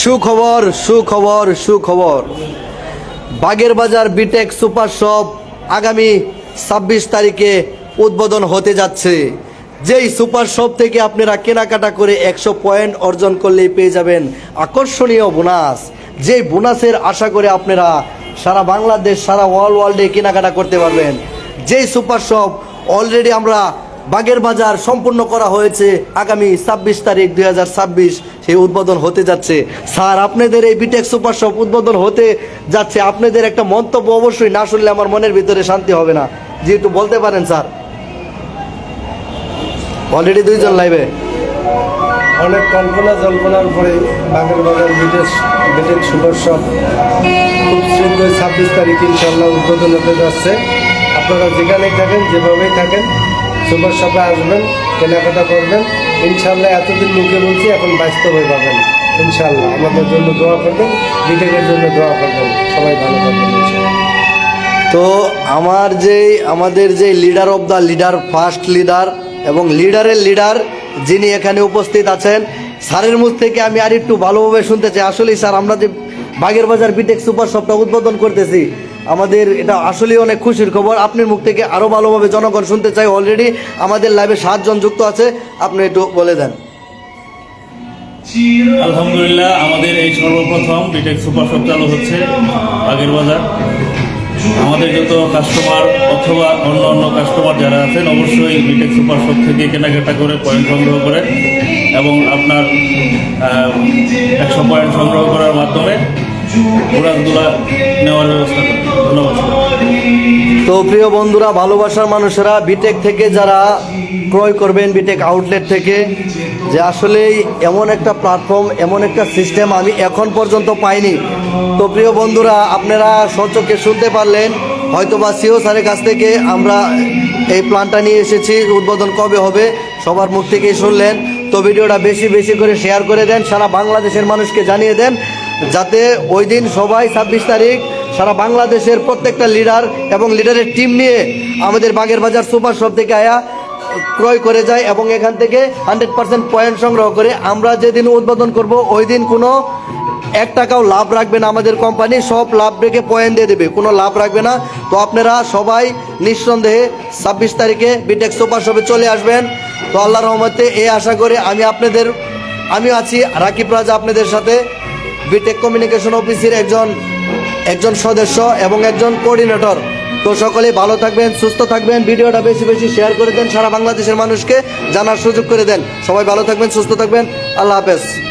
সুখবর সুখবর সুখবর। বাগের বাজার বিটেক সুপার শপ আগামী ছাব্বিশ তারিখে উদ্বোধন হতে যাচ্ছে। যেই সুপার শপ থেকে আপনারা কেনাকাটা করে একশো পয়েন্ট অর্জন করলেই পেয়ে যাবেন আকর্ষণীয় বোনাস। যেই বোনাসের আশা করে আপনারা সারা বাংলাদেশ, সারা ওয়ার্ল্ড ওয়ার্ল্ডে কেনাকাটা করতে পারবেন। যেই সুপার শপ অলরেডি আমরা বাগের বাজার সম্পূর্ণ করা হয়েছে আগামী ছাব্বিশ তারিখ দুই হাজার ছাব্বিশ সেই উদ্বোধন হতে যাচ্ছে। স্যার, আপনাদের এই বিটেক সুপার শপ উদ্বোধন হতে যাচ্ছে। আপনাদের একটা মন্তব্য অবশ্যই না শুনলে আমার মনের ভিতরে শান্তি হবে না। যেহেতু বলতে পারেন, স্যার। অলরেডি দুইজন লাইভে অনেক কল্পনা জল্পনার পরে বাগের বাজার বিদেশ বিটেক সুপার শপ খুব শীঘ্রই ছাব্বিশ তারিখ ইনশাল্লাহ উদ্বোধন হতে যাচ্ছে। আপনারা যেখানেই থাকেন, যেভাবেই থাকেন সুপার শপে আসবেন, কেনাকাটা করবেন। ইনশাল্লাহ এতদিন মুখে বলছি, এখন বাস্তবে পাবেন ইনশাল্লাহ আমাদের জন্য দোয়া করবেন বিটেকের জন্য দোয়া করবেন। সবাই ভালো থাকবেন তো আমার যে আমাদের যে leader of the leader first leader এবং লিডারের লিডার যিনি এখানে উপস্থিত আছেন, স্যারের মুখ থেকে আমি আর একটু ভালোভাবে শুনতে চাই। আসলেই স্যার, আমরা যে বাগের বাজার বিটেক সুপার শপটা উদ্বোধন করতেছি আমাদের এটা আসলেই অনেক খুশির খবর। আপনার মুখ থেকে আরও ভালোভাবে জনগণ শুনতে চাই অলরেডি আমাদের লাইভে সাতজন যুক্ত আছে। আপনি একটু বলে দেন। আলহামদুলিল্লাহ, আমাদের এই সর্বপ্রথম বিটেক সুপার শপ চালু হচ্ছে আগের বাজার। আমাদের যত কাস্টমার অথবা অন্য অন্য কাস্টমার যারা আছেন, অবশ্যই বিটেক সুপার শপ থেকে কেনাকাটা করে পয়েন্ট সংগ্রহ করে এবং আপনার একশো পয়েন্ট সংগ্রহ করার মাধ্যমে তো প্রিয় বন্ধুরা, ভালোবাসার মানুষেরা বিটেক থেকে যারা ক্রয় করবেন বিটেক আউটলেট থেকে, যে আসলেই এমন একটা প্ল্যাটফর্ম এমন একটা সিস্টেম আমি এখন পর্যন্ত পাইনি। তো প্রিয় বন্ধুরা, আপনারা সচক্ষে শুনতে পারলেন, হয়তোবা সিও স্যারের কাছ থেকে আমরা এই প্ল্যানটা নিয়ে এসেছি, উদ্বোধন কবে হবে, সবার মুখ থেকেই শুনলেন। তো ভিডিওটা বেশি বেশি করে শেয়ার করে দেন, সারা বাংলাদেশের মানুষকে জানিয়ে দেন। যাতে ওই দিন সবাই ছাব্বিশ তারিখ সারা বাংলাদেশের প্রত্যেকটা লিডার এবং লিডারের টিম নিয়ে আমাদের বাগের বাজার সুপার শপ থেকে আয়া ক্রয় করে যায় এবং এখান থেকে হান্ড্রেড পার্সেন্ট পয়েন্ট সংগ্রহ করে আমরা যেদিন উদ্বোধন করব, ওই দিন কোনো এক টাকাও লাভ রাখবে না আমাদের কোম্পানি সব লাভ রেখে পয়েন্ট দিয়ে দেবে, কোনো লাভ রাখবে না। তো আপনারা সবাই নিঃসন্দেহে ছাব্বিশ তারিখে বিটেক সুপার শপে চলে আসবেন। তো আল্লাহ রহমতে এই আশা করে আমি আপনাদের আমি আছি, রাকিব রাজা আপনাদের সাথে। বিটেক কমিউনিকেশন অফিসের একজন একজন সদস্য এবং একজন কোঅর্ডিনেটর তো সকলে ভালো থাকবেন, সুস্থ থাকবেন। ভিডিওটা বেশি বেশি শেয়ার করে দেন সারা বাংলাদেশের মানুষকে, জানার সুযোগ করে দেন। সবাই ভালো থাকবেন, সুস্থ থাকবেন। আল্লাহ হাফেজ।